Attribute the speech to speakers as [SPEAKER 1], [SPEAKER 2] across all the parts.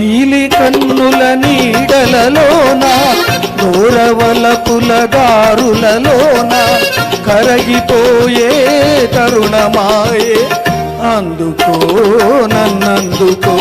[SPEAKER 1] నీలి కన్నుల నీడలలోన దూరవలపుల దారులలోన కరగిపోయే తరుణమాయే అందుకో నన్నందుకో.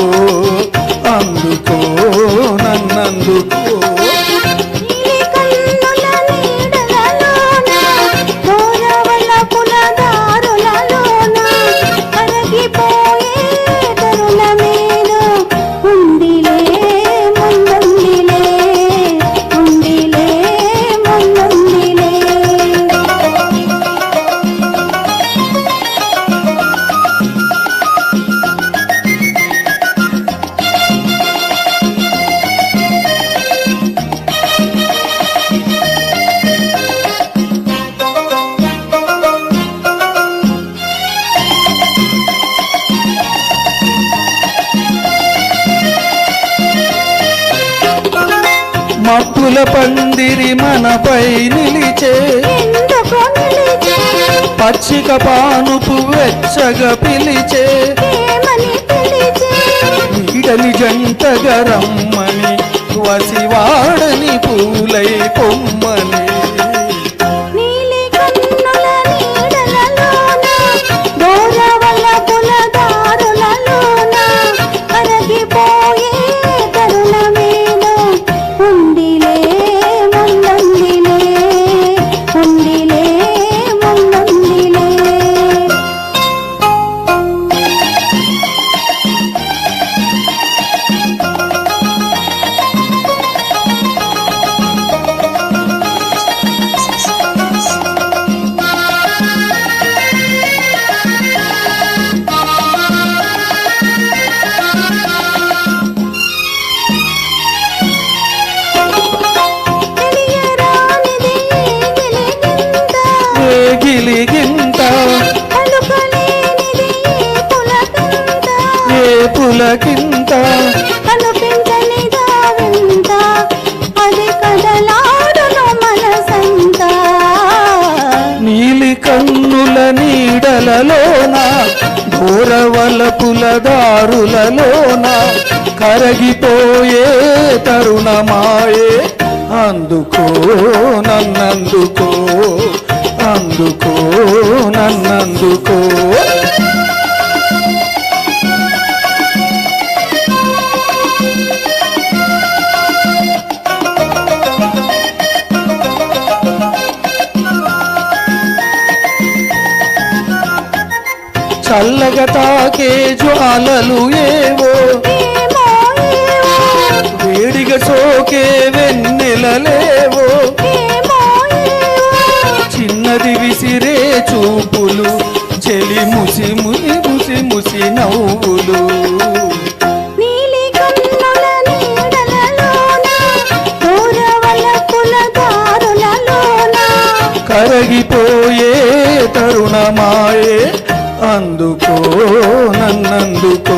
[SPEAKER 1] మప్పుల పందిరి మనపై నిలిచే పచ్చిక పానుపు వెచ్చగా పిలిచే
[SPEAKER 2] ఏమని పిలిచే
[SPEAKER 1] నీడని జంటగా రమ్మని వసివాడని పూలై పొమ్మని ఏ
[SPEAKER 2] పులకింత కనిపించనిదా వింత. అది కదలాడును మనసంతా.
[SPEAKER 1] నీలి కన్నుల నీడలలోన దూరవలపుల దారులలోన కరగిపోయే తరుణమాయే. అందుకో నన్నందుకో అందుకో నన్నందుకో. చల్లగా తాకే జ్వాలలు ఏవో? వేడిగా సోకే వెన్నెలలేవో చిన్నది విసిరే చూపులు చెలి ముసి ముసి ముసి ముసి నవ్వులు. కరగిపోయే తరుణమాయే అందుకో నన్నందుకో